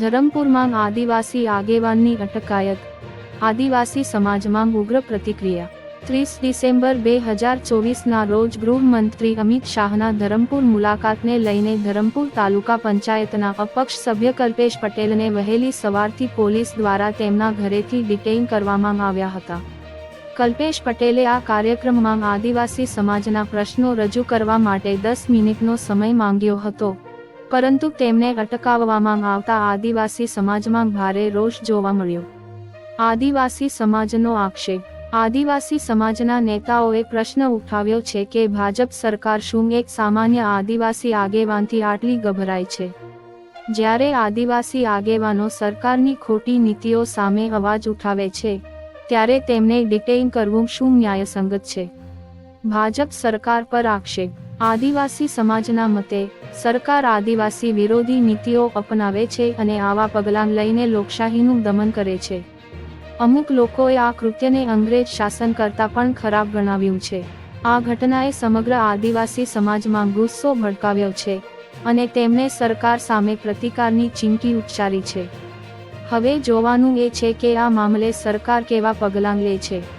ધરમપુરમાં આદિવાસી આગેવાનની અટકાયત. આદિવાસી સમાજમાં ઉગ્ર પ્રતિક્રિયા. ત્રીસ ડિસેમ્બર બે હજાર ચોવીસના રોજ ગૃહમંત્રી અમિત શાહના ધરમપુર મુલાકાતને લઈને ધરમપુર તાલુકા પંચાયતના અપક્ષ સભ્ય કલ્પેશ પટેલને વહેલી સવારથી પોલીસ દ્વારા તેમના ઘરેથી ડિટેઇન કરવામાં આવ્યા હતા. કલ્પેશ પટેલે આ કાર્યક્રમમાં આદિવાસી સમાજના પ્રશ્નો રજૂ કરવા માટે દસ મિનિટનો સમય માંગ્યો હતો. પરંતુ તેમને અટકાવવામાં આવતા આદિવાસી સમાજમાં ભારે રોષ જોવા મળ્યો. આદિવાસી સમાજનો આક્ષેપ. આદિવાસી સમાજના નેતાઓએ પ્રશ્ન ઉઠાવ્યો છે કે ભાજપ સરકાર શું એક સામાન્ય આદિવાસી આગેવાનથી આટલી ગભરાય છે? જ્યારે આદિવાસી આગેવાનો સરકારની ખોટી નીતિઓ સામે અવાજ ઉઠાવે છે, ત્યારે તેમને ડિટેઇન કરવું શું ન્યાયસંગત છે? ભાજપ સરકાર પર આક્ષેપ. આદિવાસી સમાજના મતે, સરકાર આદિવાસી વિરોધી નીતિઓ અપનાવે છે અને આવા પગલાં લઈને લોકશાહીનું દમન કરે છે. અમુક લોકોએ આ કૃત્યને અંગ્રેજ શાસન કરતાં પણ ખરાબ ગણાવ્યું છે. આ ઘટનાએ સમગ્ર આદિવાસી સમાજમાં ગુસ્સો ભડકાવ્યો છે અને તેમણે સરકાર સામે પ્રતિકારની ચીમકી ઉચ્ચારી છે. હવે જોવાનું એ છે કે આ મામલે સરકાર કેવા પગલાં લે છે.